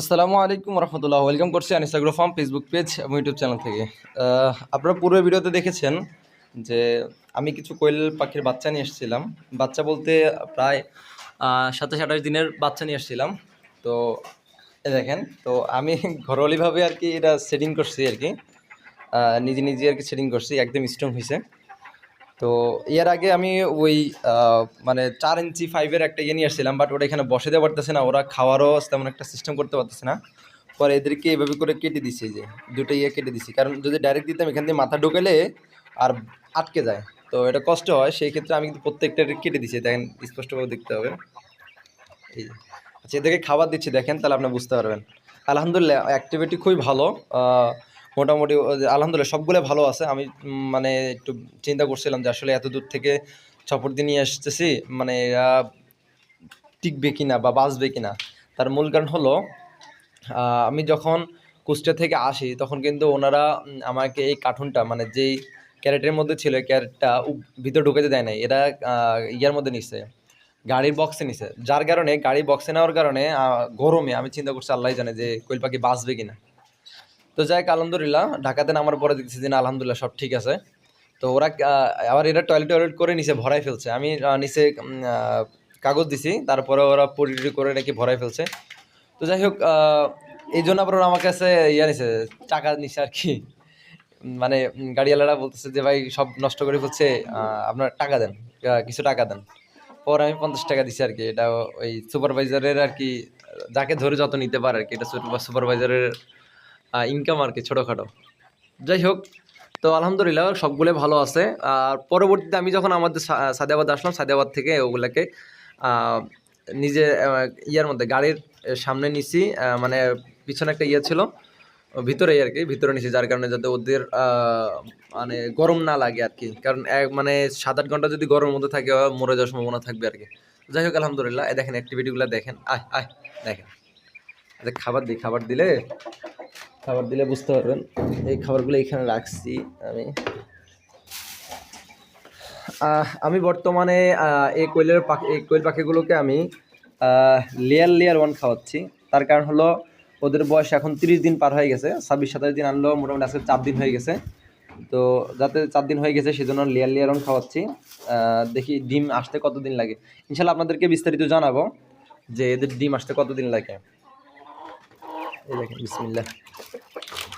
আসসালামু আলাইকুম রহমতুল্লাহ। ওয়েলকাম করছি আনিসাগ্রো ফার্ম ফেসবুক পেজ এবং ইউটিউব চ্যানেল থেকে। আপনারা পূর্বের ভিডিওতে দেখেছেন যে আমি কিছু কোয়েল পাখির বাচ্চা নিয়ে এসেছিলাম। বাচ্চা বলতে প্রায় সাতাশ আঠাশ দিনের বাচ্চা নিয়ে এসেছিলাম। তো দেখেন, তো আমি ঘরোয়ালিভাবে আর কি এটা সেটিং করছি আর কি। নিজে নিজে আর কি সেটিং করছি, একদম স্ট্রং হয়েছে তো এর আগে আমি ওই মানে চার ইঞ্চি ফাইভের একটা ইয়ে নিয়ে আসছিলাম বাট ওটা এখানে বসে দেওয়া পারতেছে না, ওরা খাওয়ারও তেমন একটা সিস্টেম করতে পারতেছে না। পরে এদেরকে এভাবে করে কেটে দিছি যে দুটো ইয়ে কেটে দিছি। কারণ যদি ডাইরেক্ট দিতাম, এখান দিয়ে মাথা ঢোকালে আর আটকে যায়। তো এটা কষ্ট হয়, সেই ক্ষেত্রে আমি কিন্তু প্রত্যেকটা কেটে দিছি। দেখেন, স্পষ্টভাবে দেখতে হবে। এই আচ্ছা এদেরকে খাবার দিচ্ছি, দেখেন, তাহলে আপনি বুঝতে পারবেন। আলহামদুলিল্লাহ অ্যাক্টিভিটি খুবই ভালো। মোটামুটি আলহামদুলিল্লাহ সবগুলো ভালো আছে। আমি মানে একটু চিন্তা করছিলাম যে আসলে এত দূর থেকে চপর দিয়ে নিয়ে আসতেছি মানে এরা টিকবে কিনা বা বাঁচবে কিনা। তার মূল কারণ হলো আমি যখন কুষ্টিয়া থেকে আসি, তখন কিন্তু ওনারা আমাকে এই কার্টুনটা মানে যেই ক্যারেটের মধ্যে ছিল ক্যারেটটা ভিতরে ঢুকাতে দেয় নাই। এরা ইয়ার মধ্যে নিচ্ছে গাড়ির বক্সে নিছে। যার কারণে গাড়ি বক্সে নেওয়ার কারণে গরমে আমি চিন্তা করছি আল্লাহ জানে যে কোয়েল পাখি বাঁচবে কিনা। তো যাই আলহামদুলিল্লাহ, ঢাকাতে নামার পরে দেখছি যে আলহামদুলিল্লাহ সব ঠিক আছে। তো ওরা আবার এরা টয়লেট টয়লেট করে নিচে ভরাই ফেলছে। আমি নিচে কাগজ দিছি, তারপরে ওরা পরিটি করে নাকি ভরাই ফেলছে। তো যাই হোক এই জন্য আবার ওরা আমার কাছে ইয়া নিছে, টাকা নিছে আর কি। মানে গাড়িওয়ালারা বলতেছে যে, ভাই, সব নষ্ট করে ফেলছে আপনার টাকা দেন কিছু টাকা দেন। পরে আমি পঞ্চাশ টাকা দিছি আর কি, এটা ওই সুপারভাইজারের আর কি, যাকে ধরে যত নিতে পারে আর কি, এটা সুপারভাইজারের ইনকাম আর কি ছোটোখাটো। যাই হোক, তো আলহামদুলিল্লাহ সবগুলো ভালো আছে। আর পরবর্তীতে আমি যখন আমাদের সা- সাদিয়াবাদ আসলাম, সাদিয়াবাদ থেকে ওগুলাকে নিজে ইয়ার মধ্যে গাড়ির সামনে নিছি মানে পিছনে একটা ইয়ে ছিল ভিতরে আর কি, ভিতরে নিছি, যার কারণে যাতে ওদের মানে গরম না লাগে আর কি। কারণ এক মানে সাত আট ঘণ্টা যদি গরমের মধ্যে থাকে মরে যাওয়ার সম্ভাবনা থাকবে আর কি। যাই হোক, আলহামদুলিল্লাহ দেখেন অ্যাক্টিভিটিগুলো দেখেন, আয় আয়, দেখেন। খাবার দিই খাবার দিলে খাবার দিলে বুঝতে পারবেন। এই খাবারগুলো এখানে রাখছি আমি। আমি বর্তমানে এই কোয়েলের পাখি এই কোয়েল পাখিগুলোকে আমি লেয়ার লেয়ার ওয়ান খাওয়াচ্ছি। তার কারণ হলো, ওদের বয়স এখন তিরিশ দিন পার হয়ে গেছে। ছাব্বিশ, সাতাশ দিন আনলো মোটামুটি আজকে চার দিন হয়ে গেছে। তো যাতে চার দিন হয়ে গেছে, সেজন্য লেয়ার লেয়ার ওয়ান খাওয়াচ্ছি। দেখি ডিম আসতে কতদিন লাগে। ইনশাল্লাহ আপনাদেরকে বিস্তারিত জানাব যে এদের ডিম আসতে কতদিন লাগে। এই দেখেন, বিসমিল্লাহ।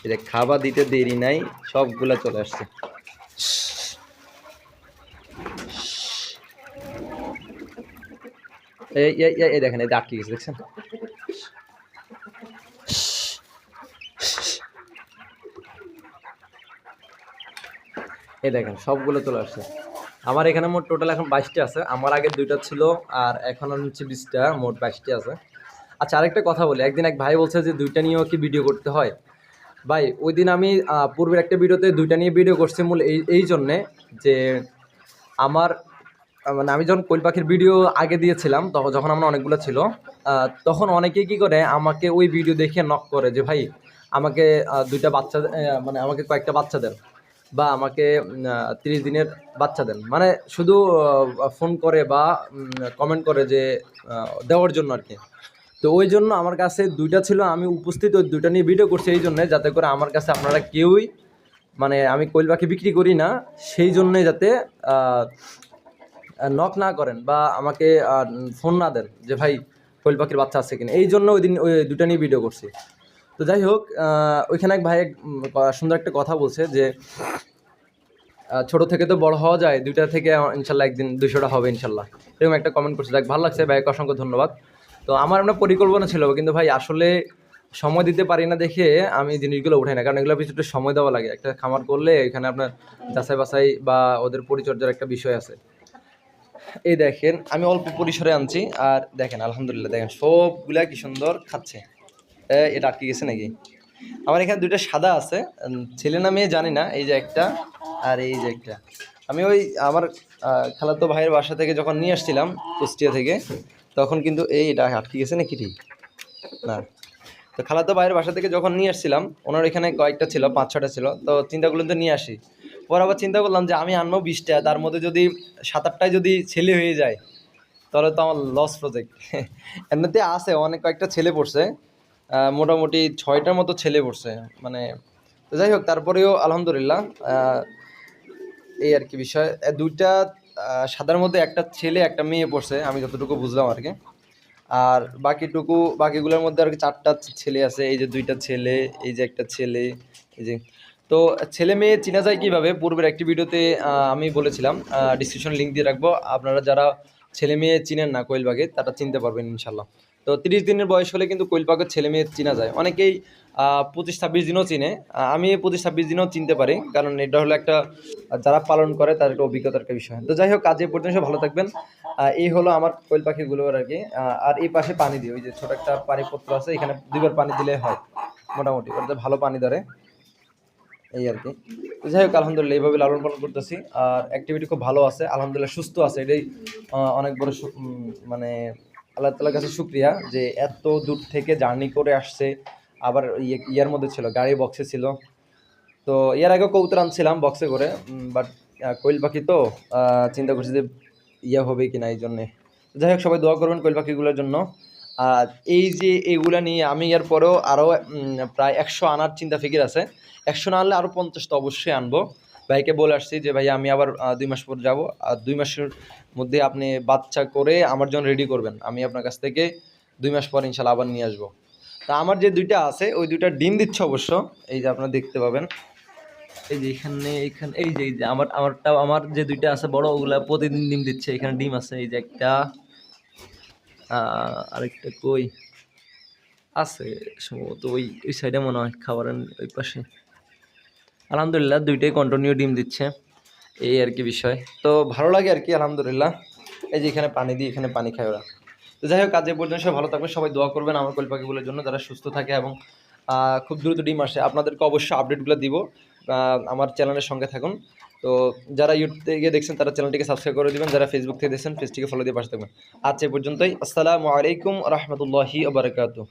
এটা খাবার দিতে দেরি নাই, সবগুলা চলে আসছে। এই দেখেন, এই আটকে গেছে, দেখছেন? এই দেখেন, সবগুলো চলে আসছে। আমার এখানে মোট টোটাল এখন বাইশটি আছে। আমার আগে দুইটা ছিল, আর এখন হচ্ছে বিশটা, মোট বাইশটি আছে। আচ্ছা আরেকটা কথা বলি। একদিন এক ভাই বলছে যে, দুইটা নিয়েও কি ভিডিও করতে হয়? ভাই ওই দিন আমি পূর্বের একটা ভিডিওতে দুইটা নিয়ে ভিডিও করছি মূল এই এই জন্যে যে আমার মানে আমি যখন কোয়েল পাখির ভিডিও আগে দিয়েছিলাম তখন যখন আমরা অনেকগুলো ছিল তখন অনেকে কি করে আমাকে ওই ভিডিও দেখে নক করে যে, ভাই, আমাকে দুইটা বাচ্চা মানে আমাকে কয়েকটা বাচ্চা দেন বা আমাকে তিরিশ দিনের বাচ্চা দেন। মানে শুধু ফোন করে বা কমেন্ট করে যে দেওয়ার জন্য আর কি। তো ওই জন্য আমার কাছে দুইটা ছিল, আমি উপস্থিত ওই দুইটা নিয়ে ভিডিও করছি এই জন্যে, যাতে করে আমার কাছে আপনারা কেউই মানে আমি কোয়েল পাখি বিক্রি করি না, সেই জন্যে যাতে নক না করেন বা আমাকে ফোন না দেন যে ভাই কোয়েল পাখির বাচ্চা আছে কিনা। এই জন্য ওই দিন ওই দুটা নিয়ে ভিডিও করছি। তো যাই হোক ওইখানে এক ভাই সুন্দর একটা কথা বলছে যে ছোট থেকে তো বড় হওয়া যায়, দুইটা থেকে ইনশাল্লাহ একদিন দুইশোটা হবে ইনশাল্লাহ। এরকম একটা কমেন্ট করছে। যাক ভালো লাগছে। ভাইকে অসংখ্য ধন্যবাদ। তো আমার আমরা পরিকল্পনা ছিল, কিন্তু ভাই আসলে সময় দিতে পারি না দেখে আমি জিনিসগুলো উঠাই না কারণ এগুলো পিছনে সময় দেওয়া লাগে। একটা খামার করলে এখানে আপনার যাচাই বাছাই বা ওদের পরিচর্যার একটা বিষয় আছে। এই দেখেন, আমি অল্প পরিসরে আনছি। আর দেখেন, আলহামদুলিল্লাহ, দেখেন, সবগুলা কি সুন্দর খাচ্ছে। এটা আটকে গেছে নাকি? আমার এখানে দুইটা সাদা আছে। ছেলে না মেয়ে জানি না, এই যে একটা আর এই যে একটা। আমি ওই আমার খালাতো ভাইয়ের বাসা থেকে যখন নিয়ে আসছিলাম কুষ্টিয়া থেকে তখন কিন্তু এই এটা আটকে গেছে নাকি ঠিক? না। তো খালাতো ভাইয়ের বাসা থেকে যখন নিয়ে আসছিলাম, ওনার এখানে কয়েকটা ছিল, পাঁচ ছটা ছিল, তো চিন্তা করলাম তো নিয়ে আসি। পর আবার চিন্তা করলাম যে আমি আনব বিশটা, তার মধ্যে যদি সাত, আটটায় যদি ছেলে হয়ে যায়, তাহলে তো আমার লস প্রজেক্ট এমনিতে আছে, অনেক কয়েকটা ছেলে পড়ছে মোটামুটি ছয়টার মতো ছেলে পড়ছে মানে যাই হোক, তারপরেও আলহামদুলিল্লাহ এই আর কি বিষয়। দুইটা সাদার মধ্যে একটা ছেলে, একটা মেয়ে পড়ছে, আমি যতটুকু বুঝলাম আর কি। আর বাকিটুকু, বাকিগুলোর মধ্যে আর কি চারটা ছেলে আছে, এই যে দুইটা ছেলে, এই যে একটা ছেলে, এই যে। তো ছেলে মেয়ে চেনা যায় কীভাবে? পূর্বের একটি ভিডিওতে আমি বলেছিলাম ডিসক্রিপশন লিঙ্ক দিয়ে রাখব। আপনারা যারা ছেলে মেয়ে চিনেন না কোয়েলবাগে, তারা চিনতে পারবেন ইনশাল্লাহ। তো তিরিশ দিনের বয়স হলে কিন্তু কোয়েলবাগের ছেলে মেয়ে চেনা যায়। অনেকেই পঁচিশ ছাব্বিশ দিনও চিনে। আমি পঁচিশ ছাব্বিশ দিনও চিনতে পারি, কারণ এটা হলো একটা যারা পালন করে তার একটা অভিজ্ঞতার একটা বিষয়। তো যাই হোক কাজে পর্যন্ত ভালো থাকবেন। এই হলো আমার কোয়েল পাখিগুলো আর কি। আর এই পাশে পানি দিই, ওই যে ছোট একটা পানি পত্র আছে, এখানে দুইবার পানি দিলে হয়, মোটামুটি। ওটাতে ভালো পানি ধরে। এই আর কি। তো যাই হোক, আলহামদুলিল্লাহ, এইভাবে লালন পালন করতেছি। আর অ্যাক্টিভিটি খুব ভালো আছে, আলহামদুলিল্লাহ সুস্থ আছে। এটাই অনেক বড় মানে আল্লাহ তালার কাছে শুক্রিয়া যে এত দূর থেকে জার্নি করে আসছে। আবার ইয়ে ইয়ার মধ্যে ছিল, গাড়ি বক্সে ছিল। তো এর আগে কৌতর আনছিলাম বক্সে করে বাট কোয়েল পাখি তো চিন্তা করছি যে ইয়ে হবে কি না এই জন্যে। যাই হোক, সবাই দোয়া করবেন কোয়েল পাখিগুলোর জন্য। আর এই যে এইগুলা নিয়ে আমি এর পরেও আরও প্রায় একশো আনার চিন্তা ফিকির আছে। একশো না আনলে আরও পঞ্চাশ তো অবশ্যই আনব। ভাইকে বলে আসছি যে ভাই আমি আবার দুই মাস পর যাব। আর দুই মাসের মধ্যে আপনি বাচ্চা করে আমার জন্য রেডি করবেন। আমি আপনার কাছ থেকে দুই মাস পর ইনশাল্লাহ আবার নিয়ে আসব। তা আমার যে দুইটা আছে, ওই দুইটা ডিম দিচ্ছে অবশ্য। এই যে আপনারা দেখতে পাবেন। এই যে এখানে এখানে, এই যে এই যে, আমার, আমারটা, আমার যে দুইটা আছে বড়, ওগুলা প্রতিদিন ডিম দিচ্ছে। এখানে ডিম আছে, এই যে একটা। আরেকটা কই? আছে, সম্ভবত ওই ওই সাইডে মনে হয়, খাবারের ওই পাশে। আলহামদুলিল্লাহ, দুইটাই কন্টিনিউ ডিম দিচ্ছে। এই আর কি বিষয়। তো ভালো লাগে আর কি, আলহামদুলিল্লাহ। এই যে এখানে পানি দিই, এখানে পানি খায় ওরা। তো যাই হোক কাজে পর্যন্ত সবাই ভালো থাকবে সবাই দোয়া করবেন আমার কোল পাখিগুলোর জন্য, যারা সুস্থ থাকে এবং খুব দ্রুত ডিম আসে। আপনাদেরকে অবশ্যই আপডেটগুলো দিব আমার চ্যানেলের সঙ্গে থাকুন। তো যারা ইউটিউব থেকে দেখছেন, তারা চ্যানেলটিকে সাবস্ক্রাইব করে দিবেন, যারা ফেসবুক থেকে দেখছেন পেজটিকে ফলো দিয়ে পাশে থাকবেন। আজ এ পর্যন্তই, আসসালামু আলাইকুম রহমতুল্লাহি বারকাতু